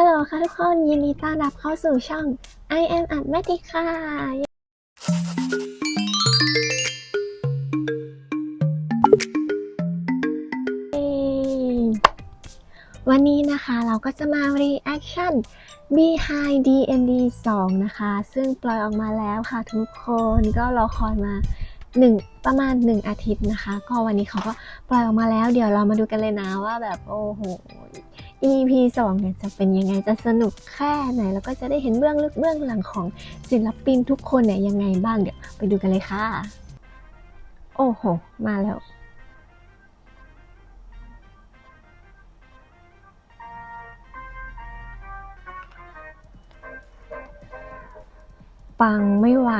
ฮัลโหลค่ะทุกคนยินดีต้อนรับเข้าสู่ช่อง I am a m a t i c ค่ะ วันนี้นะคะเราก็จะมา reaction Behind DND 2 นะคะ ซึ่งปล่อยออกมาแล้วค่ะทุกคนก็รอคอยมา หนึ่งประมาณ 1 อาทิตย์นะคะ ก็วันนี้เขาก็ปล่อยออกมาแล้ว เดี๋ยวเรามาดูกันเลยนะว่าแบบโอ้โห EP 2เนี่ยจะเป็นยังไงจะสนุกแค่ไหน แล้วก็จะได้เห็นเบื้องลึกเบื้องหลังของศิลปินทุกคนเนี่ยยังไงบ้างเดี๋ยวไปดูกันเลยค่ะ โอ้โห มาแล้วปังไม่ไหว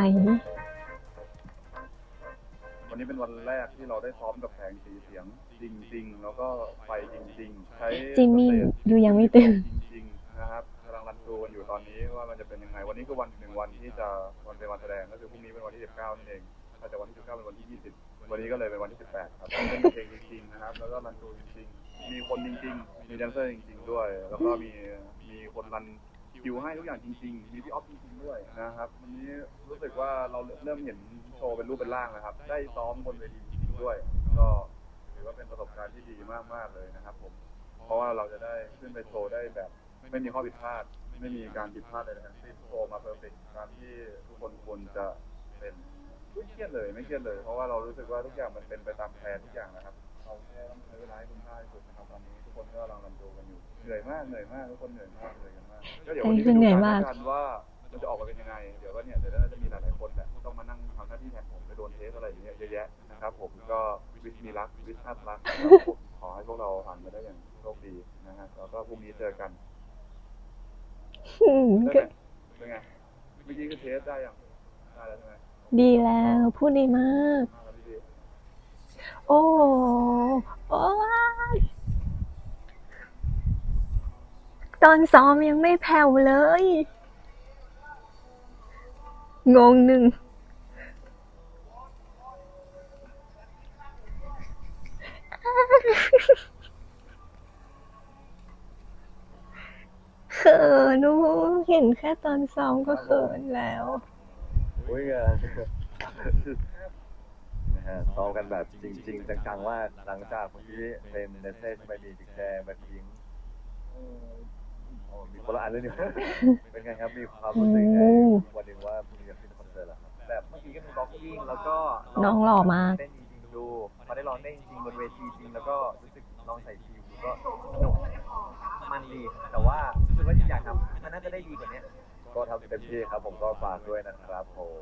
นนี้เป็นวันแรกที่เราได้ซ้อมกับแผงสีเสียงจริง ๆ แล้วก็ไฟจริง ๆ ใช้จิมมี่สเตจดูยังไม่ตื่นจริงๆนะครับกำลังรันทรูกันอยู่ตอนนี้ว่ามันจะเป็นยังไงวันนี้คือวันหนึ่งวันที่จะวันเป็นวันแสดงก็คือพรุ่งนี้เป็นวันที่ 19นั่นเองถ้าแต่วันที่ 19 เป็นวันที่ 20 วันนี้ก็เลยเป็นวันที่ 18 ครับเป็นเพลงจริงๆนะครับ แล้วก็รันทรูจริงๆ มีคนจริงๆ มีแดนเซอร์จริงๆ ด้วย แล้วก็มีมีคนรัน คิวให้ทุกอย่างจริงๆมีพี่ออฟจริงๆด้วยนะครับวันนี้รู้สึกว่าเราเริ่มเห็นโชว์เป็นรูปเป็นร่างนะครับ ได้ซ้อมบนเวทีจริงๆด้วย ก็ถือว่าเป็นประสบการณ์ที่ดีมากๆเลยนะครับ ผม เพราะว่าเราจะได้ขึ้นไปโชว์ได้แบบ ไม่มีข้อผิดพลาด ไม่มีการผิดพลาดเลยทั้งสิ้นโชว์มาเพอร์เฟกต์ตามที่ทุกคนควรจะเป็นไม่เครียดเลยไม่เครียดเลย เพราะว่าเรารู้สึกว่าทุกอย่างมันเป็นไปตามแผนทุกอย่างนะครับ เราแค่ต้องใช้เวลาให้คุ้มค่าที่สุดนะครับตอนนี้ทุกคนก็กำลังรันดู เหนื่อยมากเหนื่อยมากทุกคนเหนื่อยมากเหนื่อยกันมากก็เดี๋ยววันนี้อันนี้คือเหนื่อยมากไปดูกันว่ามันจะออกมาเป็นยังไง เดี๋ยวก็เนี่ยเดี๋ยวน่าจะมีหลายๆคนแหละต้องมานั่งทำหน้าที่แทนผมไปโดนเทสอะไรอย่างเงี้ยเยอะแยะนะครับ ผมก็วิชมีรักวิชชาติรักนะครับผมขอให้พวกเราผ่านไปได้อย่างโชคดีนะฮะแล้วก็พรุ่งนี้เจอกันอืมได้ก็ไหมเป็นไงเมื่อกี้คือเทสได้ยังได้แล้วใช่ไหมดีแล้วพูดดีมากมาแล้วพี่โอ้โหโอ้ย ตอนซ้อมยังไม่แผ่วเลย งงหนึ่ง เขินโอ้เห็นแค่ตอนซ้อมก็เขินแล้วอุ้ยเออนะฮะซ้อมกันแบบจริง ๆ จังๆว่าหลังจากเมื่อกี้เป็นเนเซ่ไปมีบิ๊กแชร์มาทิ้ง ออโอ้มีคนละอันเลยนี่ เป็นไงครับมีความรู้สึกไงโอ้วันหนึ่งว่ามีกับขึ้นคอนเสิร์ตแล้วครับแบบเมื่อกี้ก็มีบล็อกกิ้งแล้วก็น้องหล่อมาก เต้นจริงๆดูพอได้ร้องเต้นจริงๆบนเวทีจริงแล้วก็รู้สึกลองใส่คิวก็สนุกมันดี แต่ว่ารู้สึกว่าอยากทำมันน่าจะได้ดีกว่านี้ก็ทำเต็มที่ครับ ผมก็ฝากด้วยนะครับผม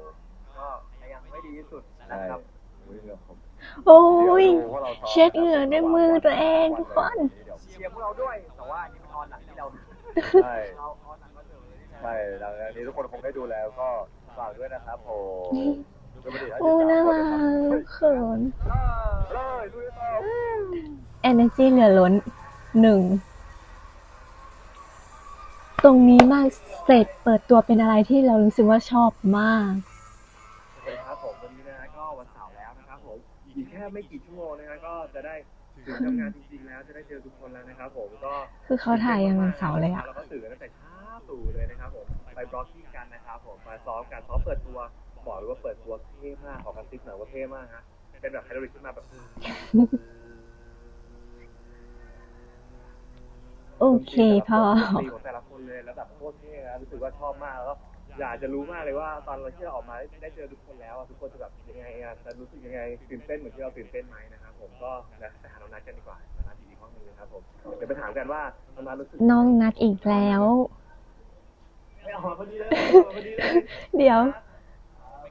ก็พยายามให้ดีที่สุดนะใช่ครับอุ้ยเรื่องผมโอ้ยดี๋วดูว่าราซ้มเช็ดเหงื่อด้วยมือตัวเองทุกคนเดี๋ยวเชียร์พวกเราด้วยแต่ว่าอันนี้เป็นออนหลังที่เรา ใช่เราออนหลังก็เจอเลยใช่หลังจากนี้ทุกคนคงได้ดูแล้วก็ฝากด้วยนะครับผมโอ้น่ารักเขินเลยดูต่อ energy เหลือล้นหนึ่ง ตรงนี้มากเสร็จเปิดตัวเป็นอะไรที่เรารู้สึกว่าชอบมากสวัสดีครับผมวันนี้นะฮะก็วันเสาร์แล้วนะครับผมอีกแค่ไม่กี่ชั่วโมงนะฮะก็จะได้ถึงทำงานจริงๆ แล้วจะได้เจอทุกคนแล้วนะครับผมก็คือเขาถ่ายยังวันเสาร์เลยอะเราก็ตื่นกันตั้งแต่เช้าตู่เลยนะครับผมไปบล็อกกิ้งกันนะครับผมมาซ้อมกันซ้อมเปิดตัวบอกเลยว่าเปิดตัวเท่มากขอกระซิบหน่อยว่าเท่มากฮะเป็นแบบไฮโดรลิกขึ้นมาแบบโอเคพอตีของแต่ละคนเลยแล้วแบบโคตรเท่นะรู้สึกว่าชอบมากแล้วก็อยากจะรู้มากเลยว่าตอนเราที่เราออกมาได้เจอทุกคนแล้วอะทุกคนจะแบบยังไงอะจะรู้สึกยังไงตื่นเต้นเหมือนที่เราตื่นเต้นไหมนะครับผมก็เดี๋ยวไปหาน้องนัทกันดีกว่า น้องนัทอยู่อีกห้องหนึงนะครับผมเดี๋ยวไปถามกันว่าน้องนัทรู้สึกน้องนัดอีกแล้ว ไม่ออกมาพอดีเลยพอดีเลยเดี๋ยว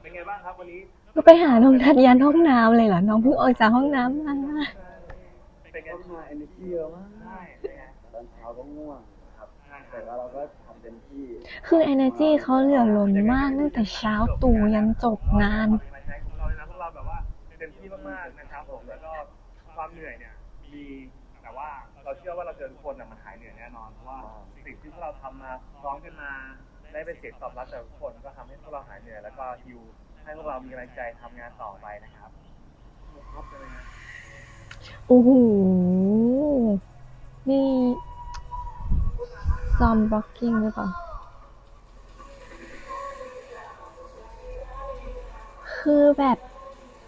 เป็นไงบ้างครับวันนี้ก็ไปหาน้องนัดยันห้องน้ำเลยเหรอ น้องเพิ่งออกจากห้องน้ำมาเป็นไงมาเอเนจีเยอะมากใช่เป็นไงตอนเช้าก็ง่วงครับใช่แต่ว่าเราก็ทำเต็มที่คือ energy เขาเหลือล้นมากตั้งแต่เช้าตู่ยันจบงานมาใช้ของเราเลยนะพวกเราแบบว่าเต็มที่มากๆนะ มาซ้อมกันมาได้เป็นเสียงตอบรับจากทุกคนก็ทำให้พวกเราหายเหนื่อยแล้วก็ฮิวให้พวกเรามีกำลังใจทำงานต่อไปนะครับครบเลยนะโอ้โห นี่ซอมบล็อกกิ้งหรือเปล่า คือแบบ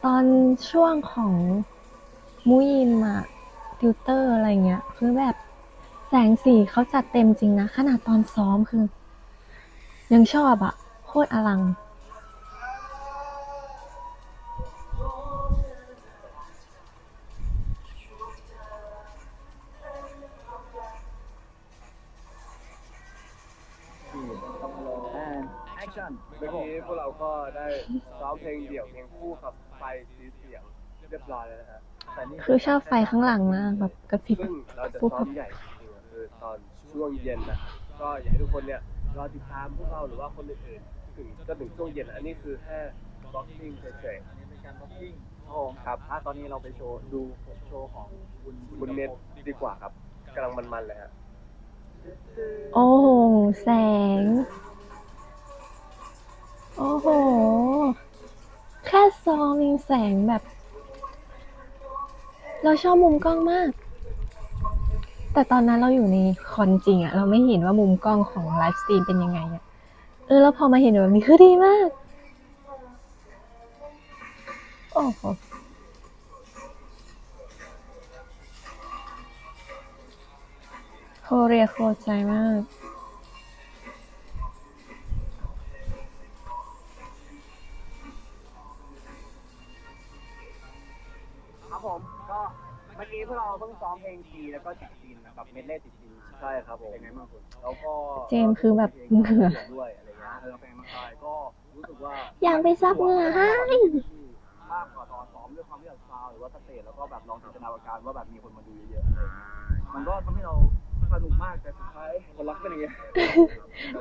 ตอนช่วงของมุยิมอะติวเตอร์อะไรเงี้ย คือแบบ แสงสีเขาจัดเต็มจริงนะ ขนาดตอนซ้อมคือ ยังชอบอะโคตรอลัง แอคชั่นเมื่อกี้พวกเราก็ได้ร้องเพลงเดี่ยวเพลงคู่กับไฟสีเสียงเรียบร้อยแล้วนะฮะแต่นี่คือชอบไฟข้างหลังมากแบบกระพริบซึ่งเราจะซ้อมใหญ่จริงๆคือตอน ช่วงเย็นนะก็อยากให้ทุกคนเนี่ยรอติดตามพวกเราหรือว่าคนอื่นๆถึงจนถึงช่วงเย็นอันนี้คือแค่บล็อกกิ้งเฉยๆนี่เป็นการบล็อกกิ้งโอ้ครับถ้าตอนนี้เราไปโชว์ดูโชว์ของคุณคุณเน็ตดีกว่าครับกำลังมันๆเลยฮะโอ้โห แสง โอ้โห แค่ซอมีแสงแบบ เราชอบมุมกล้องมาก แต่ตอนนั้นเราอยู่ในคอนจริงอะเราไม่เห็นว่ามุมกล้องของไลฟ์สตรีมเป็นยังไงอะเออแล้วพอมาเห็นแบบนี้คือดีมาก โอ้โหโคเรียโคใจมากครับผมก็เมื่อกี้พวกเราเพิ่งซ้อมเพลงทีแล้วก็ จิตจีนนะครับเมดเล่จิตจีนใช่ครับผมเป็นไงบ้างคุณแล้วก็เจมส์คือแบบเหงื่อ ด้วยอะไรเงี้ยเออเป็นไงบ้างใช่ก็รู้สึกว่า อยากไปซับเหงื่อให้มากกว่าตอนซ้อมด้วยความที่เราซาวหรือว่าสเตจแล้วก็แบบลองจินตนาการว่าแบบมีคนมาดูเยอะๆอะไรเงี้ยมันก็ทำให้เราสนุกมากแต่สุดท้ายคนรักเป็นอย่างเงี้ย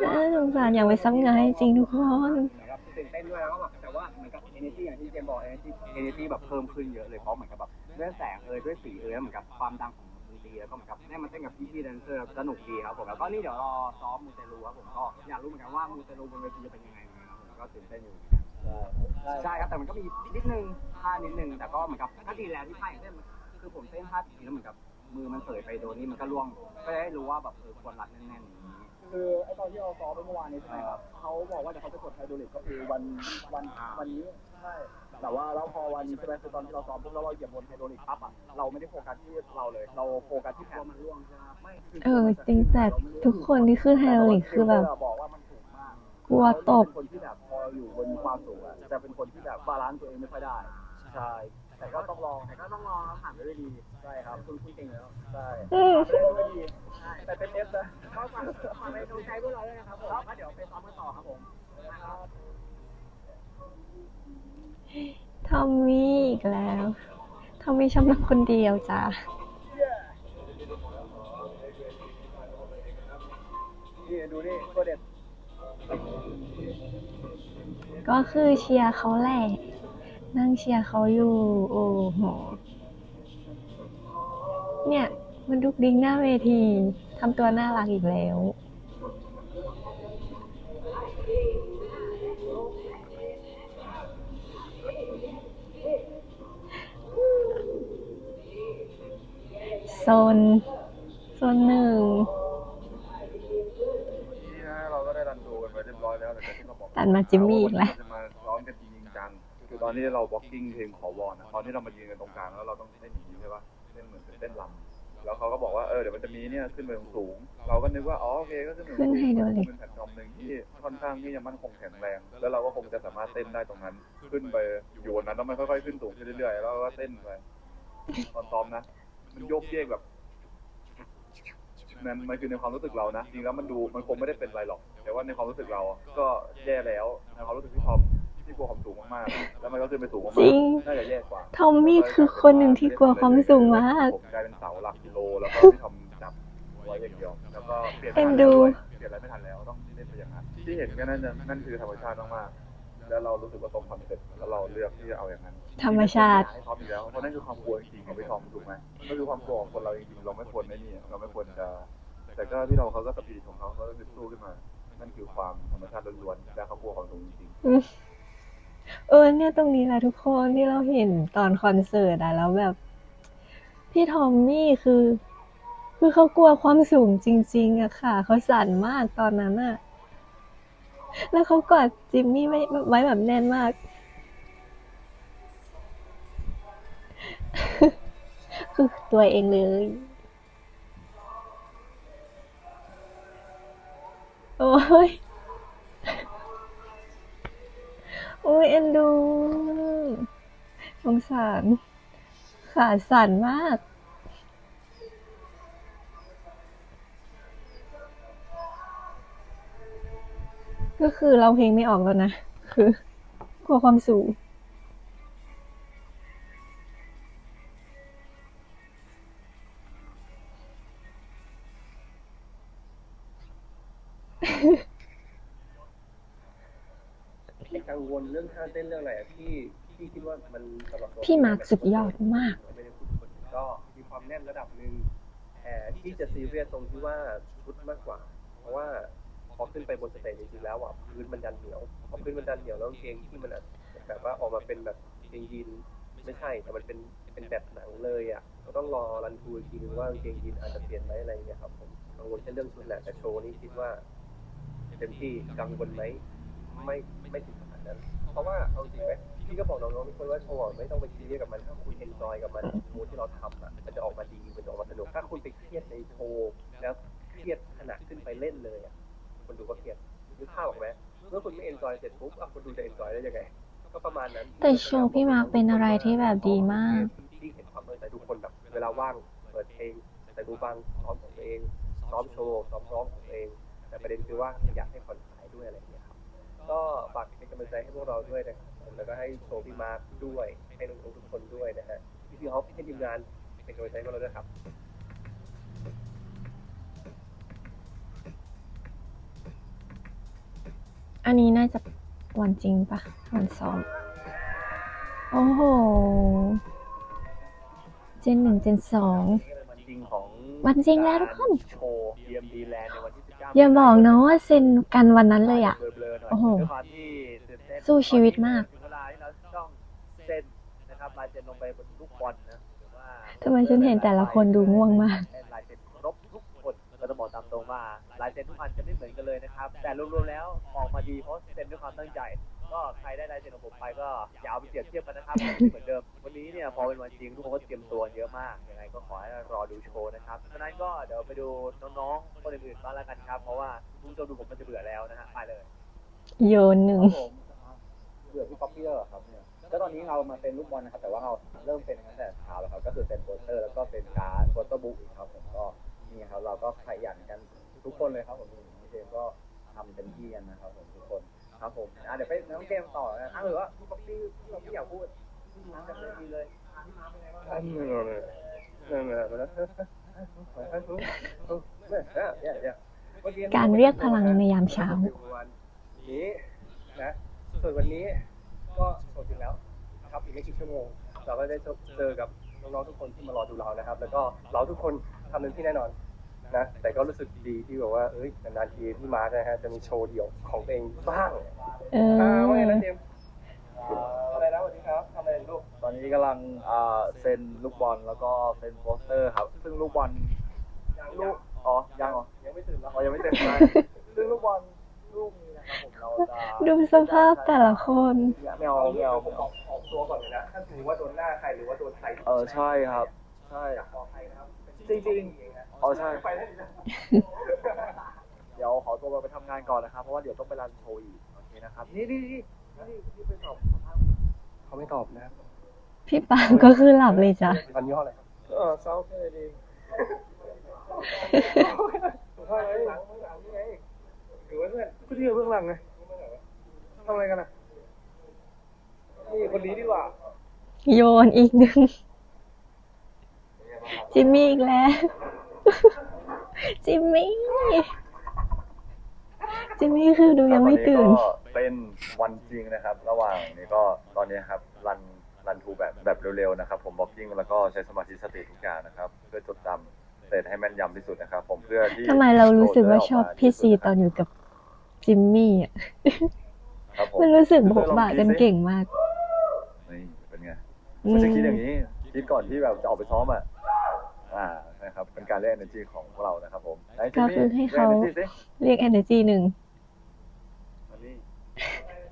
น่าสงสารอยากไปซับเหงื่อให้จริงทุกคนเหมือนกับตื่นเต้นด้วยแล้วก็แบบแต่ว่าเหมือนกับ energy อย่างที่เจมส์บอก energy energy แบบเพิ่มขึ้นเยอะเลยเพราะเหมือนกับแบบด้วยแสงเอยด้วยสีเอยแล้วเหมือนกับความดังของ ดนตรีแล้วก็เหมือนกับได้มาเต้นกับพี่ๆแดนเซอร์สนุกดีครับผมแล้วก็นี่เดี๋ยวรอซ้อมมูเตลูครับผมก็อยากรู้เหมือนกันว่ามูเตลูบนเวทีจะเป็นยังไงเหมือนกันครับผมก็ตื่นเต้นอยู่เหมือนกันใช่ครับแต่มันก็มีนิดนึงท่านิดนึงแต่ก็เหมือนกับก็ดีแล้วที่ท่าอย่างเช่นคือผมเต้นท่าทีแล้วเหมือนกับมือมันเสยไปโดนนี่มันก็ล่วงก็ได้รู้ว่าแบบเออควรรัดแน่นๆอย่างนี้ คือไอตอนที่เราซ้อมไปเมื่อวานนี้ใช่ไหมครับเขาบอกว่าเดี๋ยวเขาจะกดไฮโดรลิกก็คือวันวันวันนี้ใช่แต่ว่าแล้วพอวันนี้ใช่ไหมคือตอนที่เราซ้อมปุ๊บแล้วเราเหยียบบนไฮโดรลิกปั๊บอะเราไม่ได้โฟกัสที่เราเลย เราโฟกัสที่แผ่นมันร่วงใช่ไหมไม่เออจริงแต่ทุกคนที่ขึ้นไฮโดรลิกคือแบบบอกว่ามันสูงมากกลัวตกเป็นคนที่แบบพออยู่บนความสูงอะจะเป็นคนที่แบบบาลานซ์ตัวเองไม่ค่อยได้ใช่แต่ก็ต้องลองแต่ก็ต้องลองผ่านไปด้วยดีใช่ครับคุณคุณเก่งแล้วใช่อืมผ่านไปด้วยดีใช่ แต่เป็นเอสนะก็ฝากฝากไปดูใจพวกเราด้วยนะครับผมแล้วเดี๋ยวไปซ้อมกันต่อครับผมทอมมี่อีกแล้วทอมมี่ชอบนั่งคนเดียวจ้ะนี่ดูนี่ตัวเด็ดก็คือเชียร์เขาแหละ นั่งเชียร์เขาอยู่ โอ้โห เนี่ย มันดุกดิ๊กหน้าเวที ทำตัวน่ารักอีกแล้ว โซน โซนหนึ่งนี่นะเราก็ได้รันดูกันไปเรียบร้อยแล้วแต่ที่เราบอกตัดมาจิมมี่อีกแล้ว เราจะมาซ้อมกันจริงๆจังคือตอนนี้เราบล็อกกิ้งเพลงขอวอนอะตอนที่เรามายืนกันตรงกลางแล้วเราต้องเต้นอย่างนี้ใช่ปะเต้นเหมือนเป็นเต้นลำ แล้วเขาก็บอกว่าเออเดี๋ยวมันจะมีเนี่ยขึ้นไปสูงๆเราก็นึกว่าอ๋อโอเคก็ขึ้นไปสูงขึ้นไฮโดรลิกเป็นแพลตฟอร์มหนึ่งที่ค่อนข้างที่จะมั่นคงแข็งแรง แล้วเราก็คงจะสามารถเต้นได้ตรงนั้น ขึ้นไปอยู่บนนั้นแล้วมันค่อยๆขึ้นสูงขึ้นเรื่อยๆแล้วเราก็เต้นไปตอนซ้อมนะ มันโยกเยกแบบนั่นมันคือในความรู้สึกเรานะจริงแล้วมันดูมันคงไม่ได้เป็นไรหรอก แต่ว่าในความรู้สึกเราอะก็แย่แล้วในความรู้สึกที่ทอม ที่กลัวความสูงมากๆแล้วมันก็ขึ้นไปสูงมากจริง ๆน่าจะแย่กว่าทอมมี่คือคนหนึ่งที่กลัวความสูงมาก ผมกลายเป็นเสาหลักกิโลแล้วก็ที่ทอมจับไว้อย่างเดียวแล้วก็เปลี่ยนเอ็นไม่ทันดูแล้วด้วยเปลี่ยนอะไรไม่ทันแล้วต้องเล่นไปอย่างนั้นที่เห็นก็นั่นน่ะนั่นคือธรรมชาติมากๆแล้วเรารู้สึกว่าตรงคอนเซ็ปต์แล้วเราเลือกที่จะเอาอย่างนั้น ธรรมชาติ ให้ทอมอีกแล้วเพราะนั่นคือความกลัวจริงๆของพี่ทอมถูกไหมนั่นคือความกลัวของคนเราจริงๆเราไม่ควรไม่นี่เราไม่ควรจะ แต่ก็ที่เราเขาก็สปีดของเขาเขาก็สู้ขึ้นมา นั่นคือความธรรมชาติล้วนๆและเขากลัวความสูงจริง เออเนี่ยตรงนี้แหละทุกคนที่เราเห็นตอนคอนเสิร์ตอะแล้วแบบ พี่ทอมมี่คือ คือเขากลัวความสูงจริง ๆอะค่ะ เขาสั่นมากตอนนั้นอะแล้วเขากอดจิมมี่ไว้ไว้แบบแน่นมาก คือตัวเองเลย โอ้ย โอ้ยเอ็นดูสงสาร ขาสั่นมาก ก็คือเราเพลงไม่ออกแล้วนะ คือกลัวความสูง รื่องท่าเต้นเรื่องอะไรอะที่ที่คิดว่ามันสำหรับตัวพี่มาร์คสุดยอดมาก ไม่ได้พูดคนก็มีความแน่นระดับหนึ่งแต่ที่จะซีเรียสตรงที่ว่าชุดมากกว่า เพราะว่าพอขึ้นไปบนสเตจจริงๆแล้วอะพื้นมันดันเหนียวพอพื้นมันดันเหนียวแล้วกางเกงที่มันอะแบบว่าออกมาเป็นแบบกางเกงยีนไม่ใช่แต่มันเป็นเป็นแบบหนังเลยอะก็ต้องรอรันทูอีกทีนึงว่ากางเกงยีนอาจจะเปลี่ยนไหมอะไรอย่างเงี้ยครับผมกังวลแค่เรื่องชุดแหละแต่โชว์นี่คิดว่าเต็มที่กังวลไหมไม่ไม่ถึงขนาด นั้น เพราะว่าเอาจริงไหมพี่ก็บอกน้องๆทุกคนว่าโชว์อะไม่ต้องไปซีเรียสกับมันถ้าคุณเอนจอยกับมันโชว์ที่เราทำอะมันจะออกมาดีมันจะออกมาสนุกถ้าคุณไปเครียดในโชว์แล้วเครียดขนาดขึ้นไปเล่นเลยอะคนดูก็เครียดนึกภาพออกไหมเมื่อคุณไม่เอนจอยเสร็จปุ๊บอะคนดูจะเอนจอยได้ยังไงก็ประมาณนั้นแต่โชว์พี่มาร์คเป็นอะไรที่แบบดีมาก ที่เห็นความเออแต่ทุกคนแบบเวลาว่างเปิดเพลงแต่ดูฟังซ้อมของตัวเองซ้อมโชว์ซ้อมร้องของตัวเอง แต่ประเด็นคือว่าอยากให้ผ่อนคลายด้วยอะไรอย่างเงี้ยครับ ก็ฝากเป็นกำลังใจให้พวกเราด้วยนะครับแล้วก็ให้โชว์พี่มาร์คด้วยให้น้องๆทุกคนด้วยนะฮะพี่พี่ฮอปให้ทีมงานเป็นกำลังใจให้พวกเราด้วยครับอันนี้น่าจะวันจริงปะวันซ้อม โอ้โห เจนหนึ่งเจนสอง วันจริงของวันจริงแล้วทุกคน โชว์ DMD Land ในวันที่19 อย่าบอกนะว่าเซ็นกันวันนั้นเลยอะเบลอๆหน่อยโอ้โหด้วยความที่ตื่นเต้นสู้ชีวิตมากถึงเวลาที่เราต้องเซ็นนะครับลายเซ็นลงไปบนลูกบอลนะหรือว่าทำไมฉันเห็นแต่ละคนดูง่วงมากลายเซ็นครบทุกคนก็ต้องบอกตามตรงว่าลายเซ็นทุกอันจะไม่เหมือนกันเลยนะครับ แต่รวมๆแล้วออกมาดีเพราะเซ็นด้วยความตั้งใจ ก็ใครได้ลายเซ็นของผมไปก็อย่าเอาไปเปรียบเทียบกันนะครับไม่เหมือนเดิม วันนี้เนี่ยพอเป็นวันจริงทุกคนก็เตรียมตัวเยอะมากยังไงก็ขอให้รอดูโชว์นะครับฉะนั้นก็เดี๋ยวไปดูน้องๆคนอื่นๆบ้างแล้วกันครับเพราะว่าคุณผู้ชมดูผมมันจะเบื่อแล้วนะฮะไปเลยโยนหนึ่งผมเบื่อพี่ป๊อปปี้แล้วเหรอครับเนี่ยก็ตอนนี้เรามาเป็นลูกบอลนะครับ แต่ว่าเราเริ่มเป็นตั้งแต่เช้าแล้วครับ ก็คือเป็นโปสเตอร์แล้วก็เป็นการ์ดโฟโต้บุ๊กอีกครับผมก็นี่ครับเราก็ขยันกันทุกคนเลยครับผมพี่เจมส์ก็ทำเต็มที่กันนะครับผมทุกคน ครับผมอะเดี๋ยวไปน้องเกมต่อนะอะหรือว่าพี่ป๊อปปี้พี่ป๊อปปี้อยากพูดมากันเลยดีเลยอันนี้เราเลยนั่นแหละไปแล้วการเรียกพลังในยามเช้าวันนี้นะส่วนวันนี้ก็โชว์จริงแล้วนะครับอีกไม่กี่ชั่วโมง เราก็ได้เจอกับน้องๆทุกคนที่มารอดูเรานะครับ แล้วก็เราทุกคนทำเต็มที่แน่นอน นะแต่ก็รู้สึกดีที่แบบว่าเอ้ยนานๆทีพี่มาร์คนะฮะจะมีโชว์เดี่ยวของตัวเองบ้างเออ่าว่าไงอนะเจมส์อะไรนะสวัสดีครับทำอะไรลูกตอนนี้กำลังอ่าเซ็นลูกบอลแล้วก็เซ็นโปสเตอร์ครับ ซึ่งลูกบอลลูกอ๋อยังเหรอยังไม่ตื่นแล้วอ๋อยังไม่เต็มใช่ซึ่งลูกบอลลูกนี้นะครับผมเราจะดูสภาพแต่ละคนไม่เอาไม่เอาผมออกออกตัวก่อนเลยนะถ้าถือว่าโดนหน้าใครหรือว่าโดนใครเออใช่ครับ ใช่ขอใครนะครับจริงๆ อ๋อใช่ ไปได้เลยนะเดี๋ยวขอตัวไปทำงานก่อนนะครับ เพราะว่าเดี๋ยวต้องไปรันโชว์อีก โอเคนะครับ นี่นี่นี่นี่นี่ไปสอบสัมภาษณ์เขาไม่ตอบนะพี่ปางก็คือหลับเลยจ้ะอันย่ออะไรเออเศร้าแค่ดีสุดท้ายเลยหลังหลังนี่ไงหรือว่าเพื่อนก็ที่เบื้องหลังไงทำอะไรกันอะนี่คนนี้ดีกว่า โยนอีกหนึ่งจิมมี่อีกแล้ว จิมมี่ จิมมี่คือดูยังไม่ตื่น ก็เป็นวันจริงนะครับ ระหว่างนี้ก็ตอนนี้ครับรันรันทูแบบแบบเร็วๆนะครับ ผมบอกกิ้งแล้วก็ใช้สมาธิสติทุกอย่างนะครับ เพื่อจดจำเสร็จให้แม่นยำที่สุดนะครับ ผมเพื่อที่ทำไมเรารู้สึกว่าชอบพี่ซีตอนอยู่กับจิมมี่อะครับผมมันรู้สึกโบกบะกันเก่งมากนี่เป็นไงอืไม่มใช่คิดอย่างนี้คิดก่อนที่แบบจะออกไปซ้อมอะอ่าให้ นะครับ เป็นการเรียก energy ของพวกเรานะครับผมไหนก็คือให้เขารียก energy สิเรียก energy หนึ่งอันนี้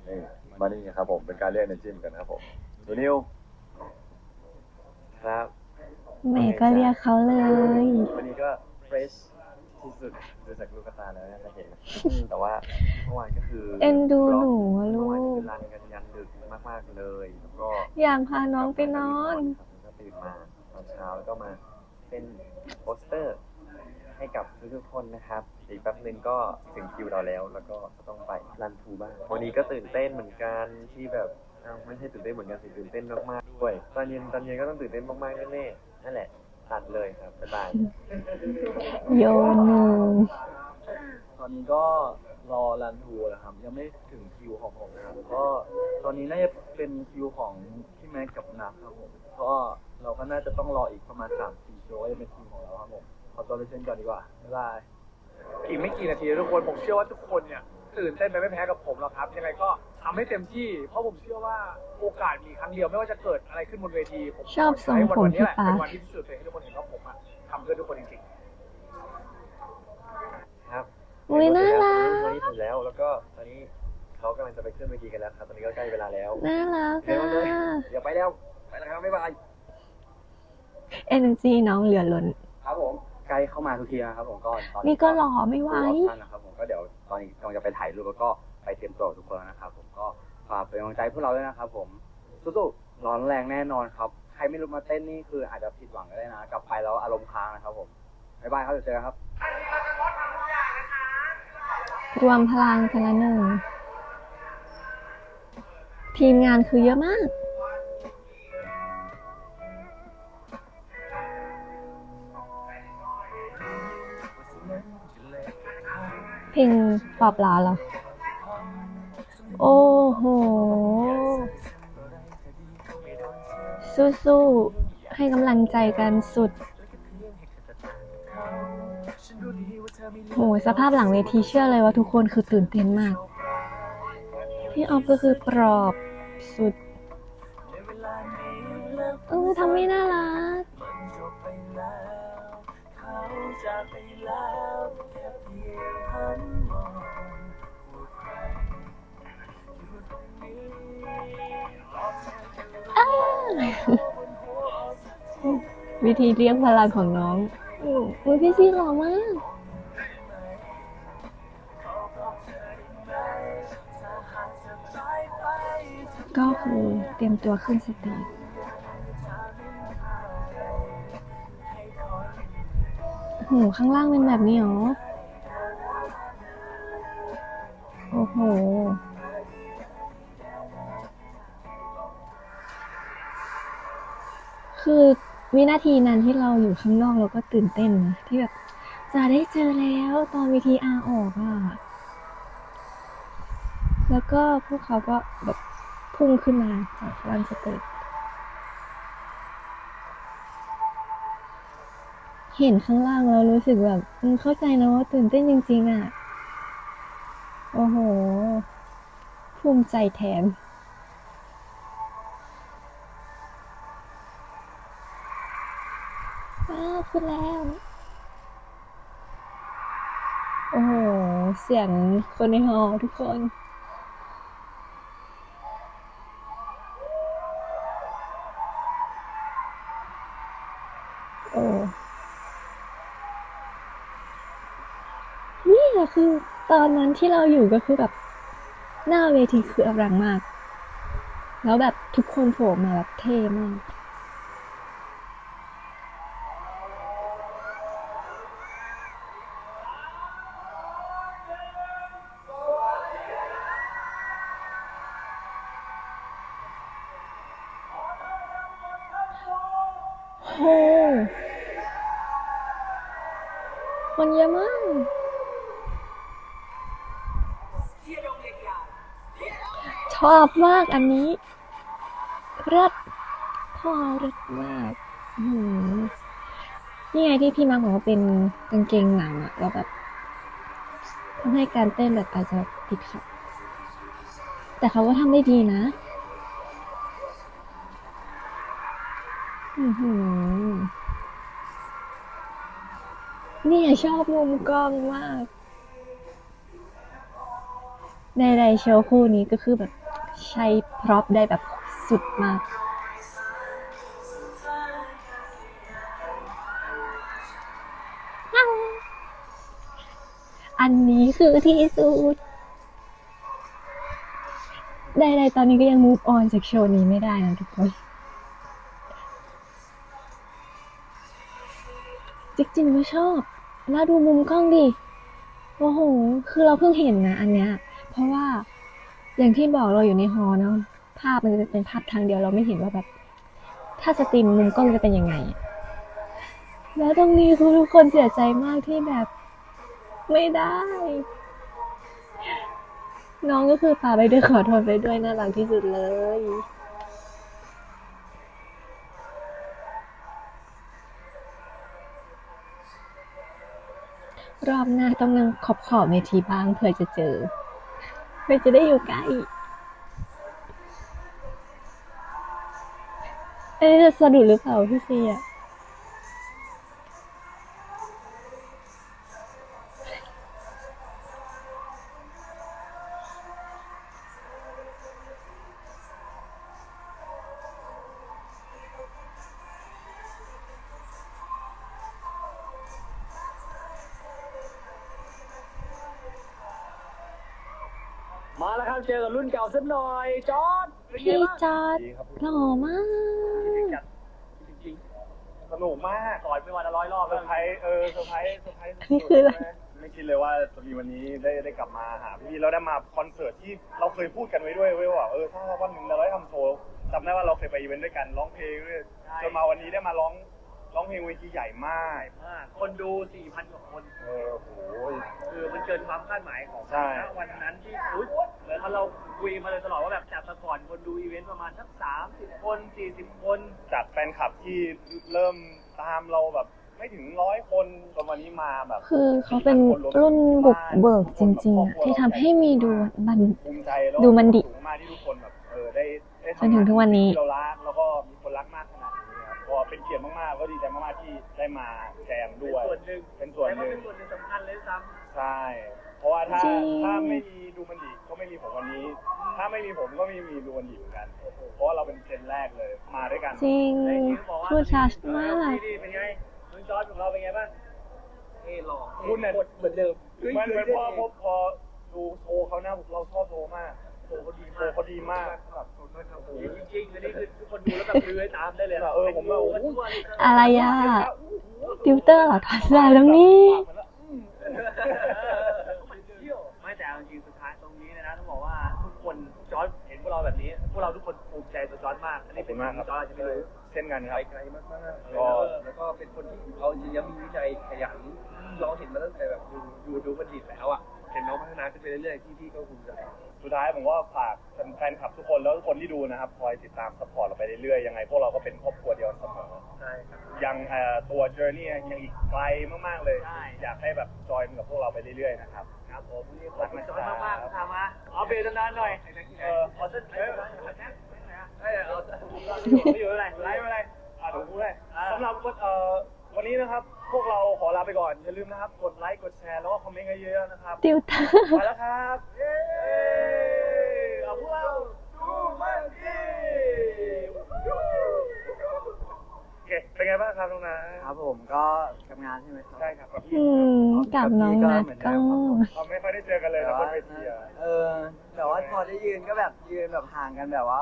นี่มานี่ครับผมเป็นการเรียก energy เหมือนกันนะครับผมดูนิวครับ แหม่ก็เรียกเขาเลย วันนี้ก็เฟรชที่สุดดูจากลูกตาแล้วน่าจะเห็น แต่ว่าเมื่อวานก็คือเอ็นดูหนูอะลูเมื่อวานก คือรันกันยันดึกมากๆเลย แล้วก็อยากพาน้องไปนอนก็ตื่นมาตอนเช้าแล้วก็มา เป็นโปสเตอร์ให้กับทุกๆคนนะครับอีกแป๊บนึงก็ถึงคิวเราแล้ว แล้วก็ต้องไปรันทูบ้างวันนี้ก็ตื่นเต้นเหมือนกันที่แบบอ้าวไม่ใช่ตื่นเต้นเหมือนกันสิตื่นเต้นมากๆด้วยตอนเย็นตอนเย็นก็ต้องตื่นเต้นมากๆแน่ๆนั่นแหละตัดเลยครับบ๊ายบายโยนหนึ่งตอนนี้ก็รอรันทูนะครับ ยังไม่ถึงคิวของผมนะครับก็ตอนนี้น่าจะเป็นคิวของพี่แม็กกับนักครับผมก็ เราก็น่าจะต้องรออีกประมาณสามสี่โชว์ก็จะเป็นคิวของเราครับผมขอตัวไปเช่นก่อนดีกว่าบ๊ายบายอีกไม่กี่นาทีทุกคนผมเชื่อว่าทุกคนเนี่ยตื่นเต้นไปไม่แพ้กับผมหรอกครับ ยังไงก็ทำให้เต็มที่ เพราะผมเชื่อว่าโอกาสมีครั้งเดียวไม่ว่าจะเกิดอะไรขึ้นบนเวทีผมชอบทรงผมวันนี้พี่แหละปาเป็นร์ควันที่พิสูจน์ตัวเองให้ทุกคนเห็นว่าผมอะทำเพื่อทุกคนจริงๆครับอุ้ยน่ารักวันนี้ถึงแล้วแล้วก็ตอนนี้เขากำลังจะไปขึ้นเวทีกันแล้วครับตอนนี้ก็ใกล้เวลาแล้วน่ารักเร็วเลยอะอย่าไปแล้วไปแล้วครับบ๊ายบาย energy น้องเหลือล้น ครับผมใกล้เข้ามาทุกทีนะครับผมก็ตอนนี่ก็หล่อไม่ไหวดูออปชั่นนะครับผมก็เดี๋ยวตอนนี้กำลังจะไปถ่ายรูปแล้วก็ไปเตรียมตัวกับทุกคนแล้วนะครับ ผมก็ฝากเป็นกำลังใจพวกเราด้วยนะครับ ผมสู้ๆร้อนแรงแน่นอนครับใครไม่รู้มาเต้นนี่คืออาจจะผิดหวังก็ได้นะ กลับไปแล้วอารมณ์ค้างนะครับผมบ๊ายบายครับเดี๋ยวเจอกันครับรวมพลังกันละหนึ่ง ทีมงานคือเยอะมาก เพลงปอบลาเหรอ โอ้โห สู้ๆ ให้กำลังใจกันสุด โห สภาพหลังเวทีเชื่อเลยว่าทุกคนคือตื่นเต้นมาก พี่ออฟก็คือปลอบสุด เออทำไม่น่ารัก อ้าววิธีเรียกพลังของน้องอืมอุ้ยพี่ซีหล่อมากก็คือเตรียมตัวขึ้นสเตจ โหข้างล่างเป็นแบบนี้เหรอ โอ้โห คือวินาทีนั้นที่เราอยู่ข้างนอกเราก็ตื่นเต้นนะที่แบบจะได้เจอแล้วตอนวีทีอาออกอะแล้วก็พวกเขาก็แบบพุ่งขึ้นมาจากรันสเตจ เห็นข้างล่างแล้วรู้สึกแบบเข้าใจนะว่าตื่นเต้นจริง ๆ อะ โอ้โห ภูมิใจแทน อ้าวขึ้นแล้ว โอ้โห เสียงคนในฮอทุกคน โอ้ นี่แหละคื อตอนนั้นที่เราอยู่ก็คือแบบหน้าเวทีคืออลังมาก แล้วแบบทุกคนโผล่มาแบบเท่มากโหคนเยอะมาก ช อบมากอันนี้เลิศพ่อเลิศมากอื้อหือนี่ไงที่พี่มาร์คบอกว่าเป็นกางเกงหนังอะแล้วแบบทำให้การเต้นแบบอาจจะติดขัดแต่เขาก็ทำได้ดีนะอือหือเนี่ยชอบมุมกล้องมาก ในในโชว์คู่นี้ก็คือแบบ ใช้พร็อพได้แบบสุดมากอันนี้คือที่สุดใดๆตอนนี้ก็ยัง move on จากโชว์นี้ไม่ได้นะทุกคน จริงๆก็ชอบ แล้วดูมุมกล้องดิ โอ้โห คือเราเพิ่งเห็นนะอันเนี้ย เพราะว่า อย่างที่บอกเราอยู่ในฮอเนาะภาพมันจะเป็นภาพทางเดียวเราไม่เห็นว่าแบบ ถ้าสตรีมมุมกล้องจะเป็นยังไง แล้วตรงนี้คือทุกคนเสียใจมากที่แบบ ไม่ได้ น้องก็คือพาไปด้วยขอโทษไปด้วยน่ารักที่สุดเลยรอบหน้าต้องนั่งขอบขอบเวทีบ้างเผื่อจะเจอ เพื่อจะได้อยู่ใกล้อันนี้จะสะดุดหรือเปล่าพี่เซียม เจอกับรุ่นเก่าสักหน่อยจอร์ดเป็นไงพี่บ้างจอร์ดดีครับหล่อมาก จริงสนุกมากๆต่อยไม่วันละร้อยรอบเซแล้อวร์ไพรส์เออเซอร์ไพรส์เซอร์ไพรส์อันนี้คืออะไรไม่คิดเลยว่าจะมีวันนี้ได้ได้กลับมาหาพี่แล้วได้มาคอนเสิร์ตที่เราเคยพูดกันไว้ด้วยเว้ยว่าเออถ้าวันหนึ่งเราได้ทำโชว์จำได้ว่าเราเคยไปอีเวนต์ด้วยกันร้องเพลงด้วยจนมาวันนี้ได้มาร้อง ร้องเพลงเวทีใหญ่มากมากคนดู 4,000 กว่าคน เออโหย คือมันเกินความคาดหมายของใช่ ณวันนั้นที่อุ๊ยเหมือนเราคุยมาเลยตลอดว่าแบบจากแต่ก่อนคนดูอีเวนต์ประมาณสัก 30 คน 40 คน จากแฟนคลับที่เริ่มตามเราแบบไม่ถึงร้อยคนจนวันนี้มาแบบคือเขาเป็นรุ่นบุกเบิกจริงๆอะที่ทำให้มีดูมัน ภูมิใจแล้วดูมันดิสูงมากที่ทุกคนแบบเออได้ได้จนถึงทุกวันนี้ ที่เรารักแล้วก็มีคนรักมาก เป็นเกียรติมากๆ ก็ดีใจมากๆที่ได้มาแจมเป็นด้วยส่วนหนึ่งเป็นส่วนหนึ่งแต่าเป็นส่วนหนึ่งสำคัญเลยซ้ใช่ เพราะว่าถ้าจริง ถ้าไม่มีดูมันดีก็ไม่มีผมวันนี้ ถ้าไม่มีผมก็ไม่มีดูมันดีเหมือนกัน เพราะว่าเราเป็นเจนแรกเลยมาด้วยกัน จริงำในที่บอกว่าพูดชัดมาก ดีๆเป็นไงรุ่นจอร์ดของเราเป็นไงบ้างเท่หล่อคุณเนี่ยเหมือนเดิมเหมือนเหมือนพอพอพอดูโชว์เขาหน้าเราชอบโชว์มากโอ้โหดีโชมากว์เขาดีมาก จริงๆอันนี้คือทุกคนดูแล้วแบบเลื้อยตามได้เลยเออผมว่าโอ้โหอะไรอะติวเตอร์เหรอถอดเสื้อตรงนี้ไม่แต่เอาจริงๆสุดท้ายตรงนี้นะต้องบอกว่าทุกคนจอร์ดเห็นพวกเราแบบนี้ พวกเราทุกคนภูมิใจตัวจอร์ดมากอันนี้เป็นขอบคุณมากครับจอร์ดอาจจะไม่รู้เช่นกันคไปรับไกลมากๆก็แล้วก็เป็นคนที่เอาจริงๆมีวิจัยขยันเราเห็นมาตั้งแต่แบบดูดูดูมันดิดแล้วอะเห็นน้องพัฒนาขึ้นไปเรื่อยๆที่พี่ก็ภูมิใจ สุดท้ายผมก็ฝากแฟนคลับทุกคนแล้วคนที่ดูนะครับคอยติดตามสปอร์ตเราไปเรื่อยๆยังไงพวกเราก็เป็นครอบครัวเดียวกันเสมอใช่ครับยังเอ่อตัวเจอร์นี่ยังอีกไกลมากๆเลยใช่ อยากให้แบบจอยกับพวกเราไปเรื่อยๆนะครับ ครับผมนี่ขอบคุณจอร์ดมากๆทำมาเอาเบรนานๆหน่อยเออขอเส้นเอ้ยเอ้ยเอาไม่อยู่เท่าไหร่ไลฟ์ไม่เป็นไรอะผมพูดได้อ่าสำหรับวันเอ่อวันนี้นะครับ พวกเราขอลาไปก่อน อย่าลืมนะครับ กดไลค์ กดแชร์ แล้วก็คอมเมนต์กันเยอะๆนะครับติวเตอร์ ไปแล้วครับ เย้เอาพวกเราดูมันดีโอเคเป็นไงบ้างครับน้องนาครับผมก็ทำงานใช่ไหมครับ ใช่ครับกับอืพี่มกับน้องนัดก็ เราไม่ค่อยได้เจอกันเลยนะบนเวทีอะเออแต่ว่าพอได้ยืนก็แบบยืนแบบห่างกันแบบว่า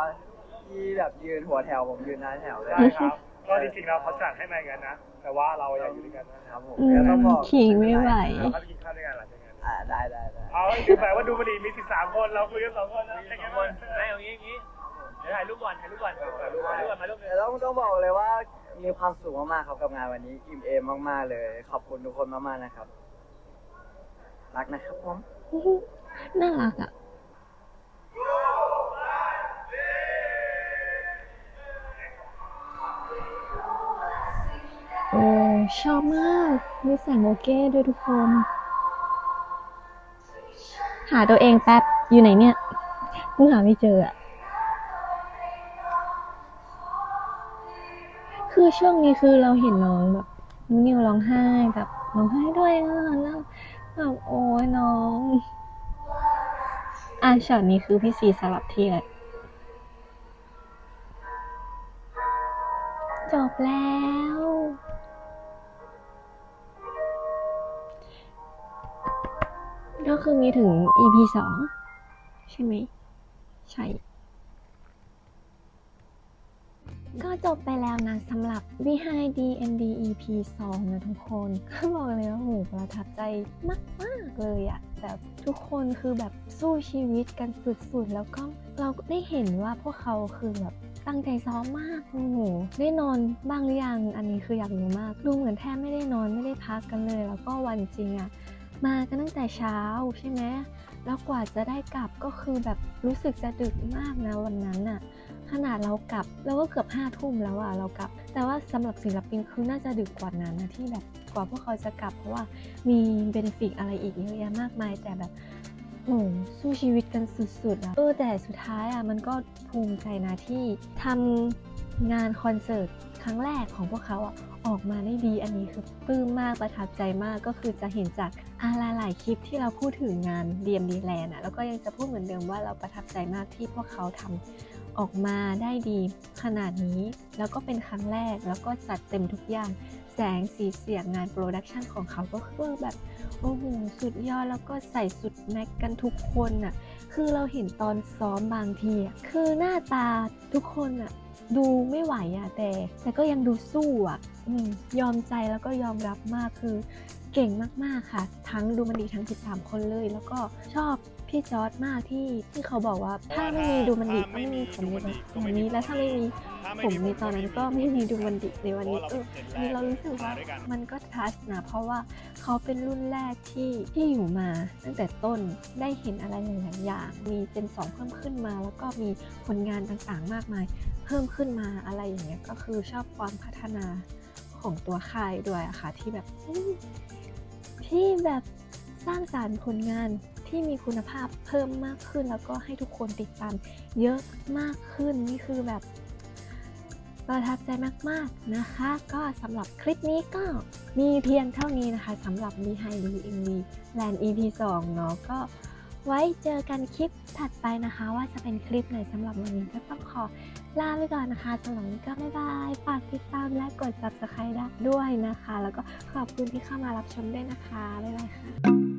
ที่แบบยืนหัวแถวผมยืนท้ายแถวเลย ใช่ครับ ก็จริงๆเราเขาจัดให้มาอย่างนั้นนะ แต่ว่าเราอยากอยู่ด้วยกันนะครับผมอืแล้วต้องมบอกขิงไม่ไหว เราก็ไปกินข้าวด้วยกันหลังจากงานอ่าได้ได้ได้เอาคือแปลว่าดูมันดีมี13คนเราคุยกันสองคนนะสเป็นไงองคบ้างนไม่เอางี้งี้เดี๋ยวถ่ายรูปก่อนถ่ายรูปก่อนถ่ายรูปก่อนถ่ายรูปก่อนถ่ายรูปก่อนแต่ต้องต้องบอกเลยว่ามีความสุขมากๆครับกับงานวันนี้อิ่มเอมมากๆเลย ขอบคุณทุกคนมากๆนะครับ รักนะครับผม น่ารักอะ ชอบมาก มีแสงโอเก้ด้วยทุกคน หาตัวเองแป๊บ อยู่ไหนเนี่ยเพิ่งหาไม่เจออะคือช่วงนี้คือเราเห็นน้องแบบนุนิวร้องไห้แบบร้องไห้ด้วยอะแล้วแบบโอ้ยน้อง อะช็อตนี้คือพี่ซีสลับที่เลยจบแล้ว ก็คือมีถึง EP สองใช่ไหม ใช่ ก็จบไปแล้วนะสำหรับ Behind DMD EP 2 นะทุกคน ก็บอกเลยว่าโหประทับใจมาก ๆ เลยอะแบบทุกคนคือแบบสู้ชีวิตกันสุด ๆ แล้วก็เราได้เห็นว่าพวกเขาคือแบบตั้งใจซ้อมมากโอ้โหได้นอนบ้างหรือยัง อันนี้คืออยากรู้มาก ดูเหมือนแทบไม่ได้นอนไม่ได้พักกันเลย แล้วก็วันจริงอะ มากันตั้งแต่เช้าใช่ไหมแล้วกว่าจะได้กลับก็คือแบบรู้สึกจะดึกมากนะวันนั้นน่ะขนาดเรากลับเราก็เกือบห้าทุ่มแล้วอะเรากลับ แต่ว่าสำหรับศิลปินคือน่าจะดึกกว่านั้นนะที่แบบกว่าพวกเขาจะกลับ เพราะว่ามีเบนฟิตอะไรอีกเยอะแยะมากมาย แต่แบบโอ้สู้ชีวิตกันสุดๆอะเออแต่สุดท้ายอะมันก็ภูมิใจนะที่ทำงานคอนเสิร์ตครั้งแรกของพวกเขาอะ ออกมาได้ดีอันนี้คือปลื้มมากประทับใจมากก็คือจะเห็นจากอะไรหลายคลิปที่เราพูดถึงงาน DMD Land อะแล้วก็ยังจะพูดเหมือนเดิมว่าเราประทับใจมากที่พวกเขาทำออกมาได้ดีขนาดนี้ แล้วก็เป็นครั้งแรกแล้วก็จัดเต็มทุกอย่างแสงสีเสียงงานโปรดักชันของเขาก็คือแบบโอ้โหสุดยอดแล้วก็ใส่สุดแม็กกันทุกคนน่ะคือเราเห็นตอนซ้อมบางทีอะคือหน้าตาทุกคนอะ ดูไม่ไหวอะแต่ แต่ก็ยังดูสู้อะอืมยอมใจแล้วก็ยอมรับมากคือเก่งมากๆค่ะ ทั้งดูมันดีทั้ง 13 คนเลย แล้วก็ชอบพี่จอร์ดมากที่ที่เขาบอกว่าถ้าไม่มีดูมันดีก็ไม่มีผมในวันนี้และถ้าไม่มีผมในตอนนั้นก็ไม่มีดูมันดีในวันนี้เอออันนี้เรารู้สึกว่ามันก็ทัชนะเพราะว่าเขาเป็นรุ่นแรกที่ที่อยู่มา ตั้งแต่ต้นได้เห็นอะไรหลายๆอย่าง มีเจนสองเพิ่มขึ้นมา แล้วก็มีผลงานต่างๆ มากมาย เพิ่มขึ้นมาอะไรอย่างเงี้ยก็คือชอบความพัฒนาของตัวค่ายด้วยอะค่ะที่แบบที่แบบสร้างสารรค์ผลงานที่มีคุณภาพเพิ่มมากขึ้น แล้วก็ให้ทุกคนติดตามเยอะมากขึ้นนี่คือแบบประทับใจมาก ๆ นะคะ ก็สำหรับคลิปนี้ก็มีเพียงเท่านี้นะคะสำหรับ Behind the MV Land EP 2 เนาะก็ไว้เจอกันคลิปถัดไปนะคะ ว่าจะเป็นคลิปไหนสำหรับวันนี้ก็ต้องขอ ลาไปก่อนนะคะสำหรับวันนี้ก็บ๊ายบายฝากติดตามและกด subscribe ด้วยนะคะ แล้วก็ขอบคุณที่เข้ามารับชมด้วยนะคะ บ๊ายบายค่ะ